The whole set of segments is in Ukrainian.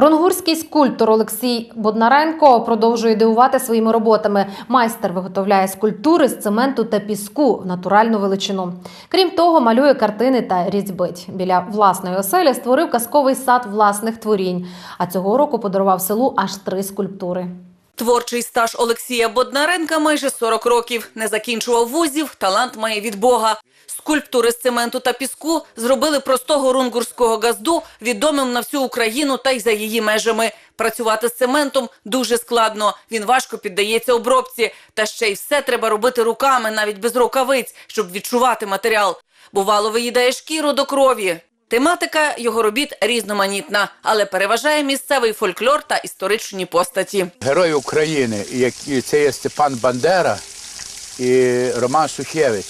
Ронгурський скульптор Олексій Боднаренко продовжує дивувати своїми роботами. Майстер виготовляє скульптури з цементу та піску в натуральну величину. Крім того, малює картини та різьбить. Біля власної оселі створив казковий сад власних творінь. А цього року подарував селу аж три скульптури. Творчий стаж Олексія Боднаренка майже 40 років. Не закінчував вузів, талант має від Бога. Скульптури з цементу та піску зробили простого рунгурського газду відомим на всю Україну та й за її межами. Працювати з цементом дуже складно. Він важко піддається обробці. Та ще й все треба робити руками, навіть без рукавиць, щоб відчувати матеріал. Бувало, виїдає шкіру до крові. Тематика його робіт різноманітна, але переважає місцевий фольклор та історичні постаті. Герої України, які це є Степан Бандера і Роман Сухевич,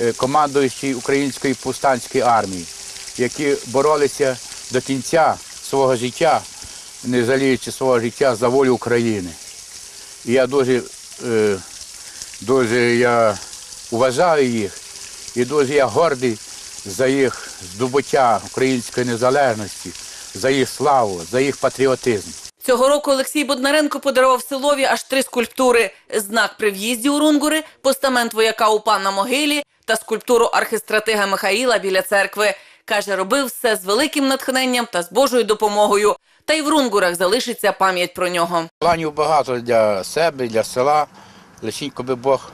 е, командуючий Української повстанської армії, які боролися до кінця свого життя, не жаліючи свого життя за волю України. І я дуже, е, дуже я вважаю їх і дуже я гордий за їх здобуття української незалежності, за їх славу, за їх патріотизм. Цього року Олексій Боднаренко подарував селові аж три скульптури: знак при в'їзді у Рунгури, постамент вояка УПА на могилі та скульптуру архистратига Михаїла біля церкви. Каже, робив все з великим натхненням та з Божою допомогою. Та й в Рунгурах залишиться пам'ять про нього. Планів багато для себе, для села. Лишенько би Бог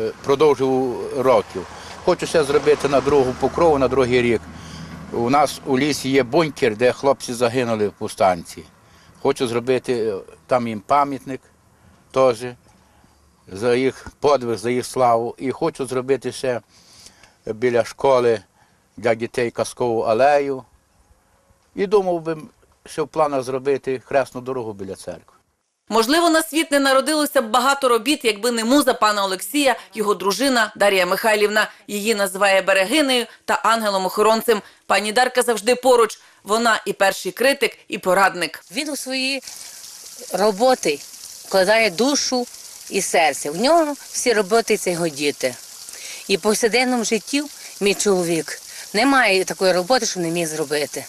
е, продовжив років. Хочу ще зробити на другу покрову, на другий рік. У нас у лісі є бункер, де хлопці загинули в повстанці. Хочу зробити е, там їм пам'ятник теж за їх подвиг, за їх славу. І хочу зробити ще біля школи для дітей казкову алею. І думав би, що в планах зробити хресну дорогу біля церкви. Можливо, на світ не народилося б багато робіт, якби не муза пана Олексія, його дружина Дар'я Михайлівна. Її називає берегинею та ангелом-охоронцем. Пані Дарка завжди поруч. Вона і перший критик, і порадник. Він у свої роботи вкладає душу і серце. В нього всі роботи це його діти. І в повсякденному житті мій чоловік немає такої роботи, що не міг зробити.